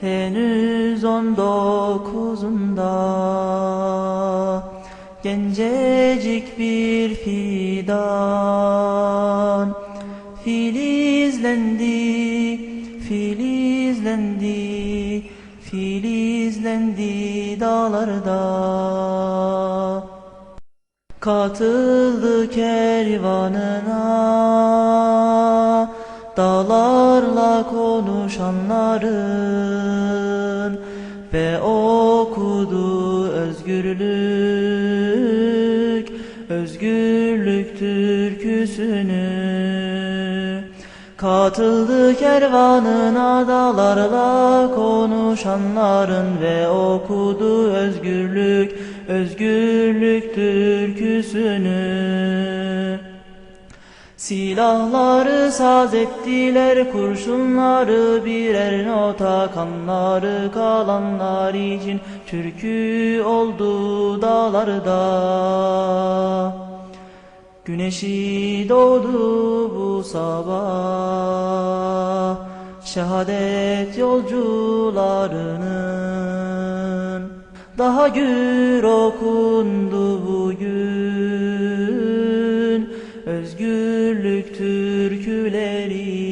Henüz on dokuzunda. Gencecik bir fidan. Filizlendi, filizlendi Filizlendi dağlarda. Katıldı kervanına Dağlarla konuşanların Ve okudu özgürlük Özgürlük türküsünü. Katıldı kervanına dağlarla konuşanların Ve okudu özgürlük, özgürlük türküsünü Silahları saz ettiler, kurşunları birer nota kanları kalanlar için türkü oldu dağlarda. Güneşi doğdu bu sabah, şehadet yolcularının daha gür okundu bugün, özgür. Türlük türküleri.